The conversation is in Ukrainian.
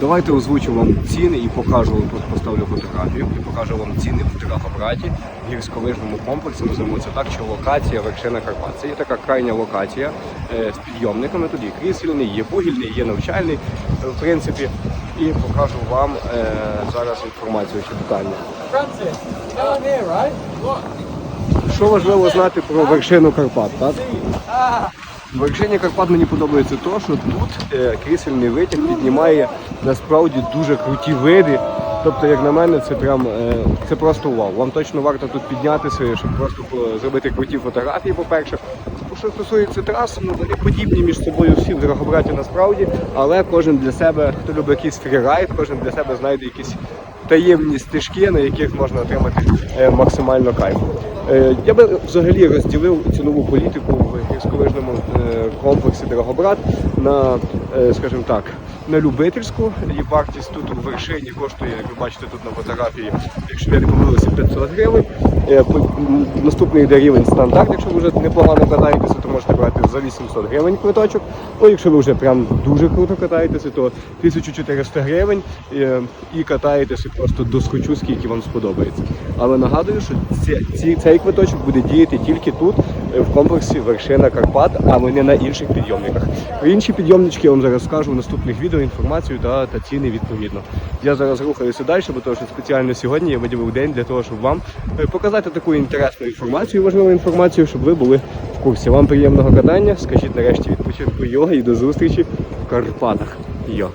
Давайте озвучу вам ціни і покажу тут поставлю фотографію і покажу вам ціни в Драгобраті, гірськолижному комплексі. Називаємо це так, що локація вершина Карпат. Це є така крайня локація е, з підйомниками. Тут є крісельний, є вугільний, є навчальний, в принципі. І покажу вам е, зараз інформацію ще right? Look. Що важливо знати про вершину Карпат, так? В Карпат мені подобається те, що тут е, крісельний витяг піднімає насправді дуже круті види. Тобто, як на мене, це прям е, це просто вау. Вам точно варто тут піднятися, щоб просто зробити круті фотографії, по-перше. Що стосується трас, ну вони подібні між собою всі в Драгобраті насправді, але кожен для себе, хто любить якийсь фрірайд, кожен для себе знайде якісь таємні стежки, на яких можна отримати е, максимально кайф. Е, Я би взагалі розділив цінову політику в гірськолижному е, комплексі Драгобрат на, скажімо так, на любительську. І вартість тут у вершині коштує, як ви бачите тут на фотографії, якщо я не помилився, 500 гривень. Е, Наступний йде рівень стандарт, якщо ви вже непогано катаєтеся, то можете брати за 800 гривень квиточок. Ну, якщо ви вже прям дуже круто катаєтеся, то 1400 гривень е, і катаєтеся просто до схочу, скільки вам сподобається. Але нагадую, що цей квиточок буде діяти тільки тут, в комплексі вершина Карпат, а не на інших підйомниках. Про інші підйомнички я вам зараз скажу в наступних відео інформацію та, та ціни відповідно. Я зараз рухаюся далі, бо тому що спеціально сьогодні я виділив день для того, щоб вам е, показати таку інтересну інформацію, важливу інформацію, щоб ви були в курсі. Вам приємного катання. Скажіть нарешті відпочинку його і до зустрічі в Карпатах. Йо.